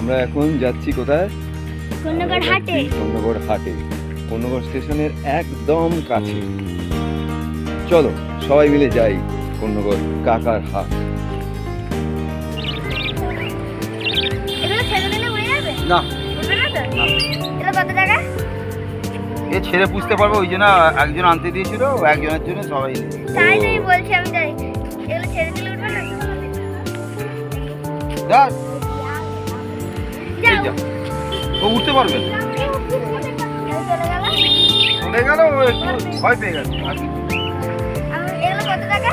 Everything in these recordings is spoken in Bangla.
আমরা এখন যাচ্ছি কোথায়? কন্যাগড় হাটে। কন্যগড় হাটে। কন্যগড় স্টেশনের একদম কাছে। চলো সবাই মিলে যাই কন্যগড় কাকার হাট। না। এ ছেড়ে পুষতে পারব ওই জন্য একজন আনতে দিয়েছিল একজনের জন্য সবাই তাই নাই বলছি আমি এগুলো ছেড়ে দিলে উঠবে না? যা এই যাও। যা ও উঠতে পারবে। চলে গেল ও একটু ভয় পেয়ে গেছে। আর কত টাকা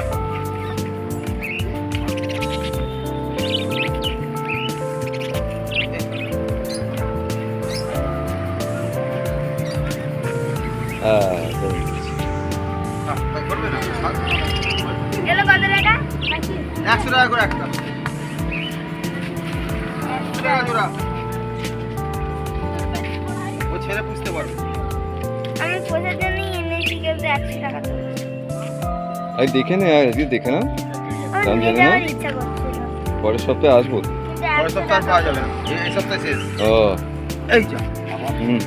হ্যাঁ, টাকা একশো টাকা করে একটা। একশো টাকা জোড়া। ও বুঝতে পুষতে পারবে। আমি পোষার জন্যই এনেছি কিন্তু একশো টাকা তো। এই দেখে নে এদিকে দেখে না। দাম জানে না? পরের সপ্তাহে আসব? পরের সপ্তাহে পাওয়া যাবে এই সপ্তাহে শেষ। ও। এই যা। হুম।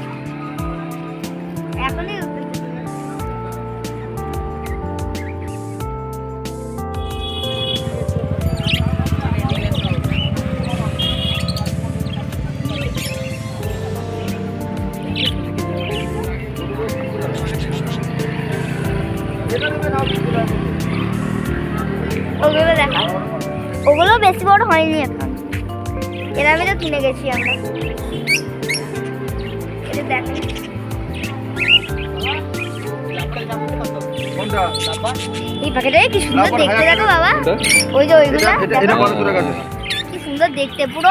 ওগুলো দেখা। ওগুলো বেশি বড় হয়নি এখন। এর আমি তো কিনে গেছি আমরা। এটা দেখেন এই প্যাকেটে কি সুন্দর দেখতে দেখো বাবা। ওই যে ওইগুলো। কি সুন্দর দেখতে পুরো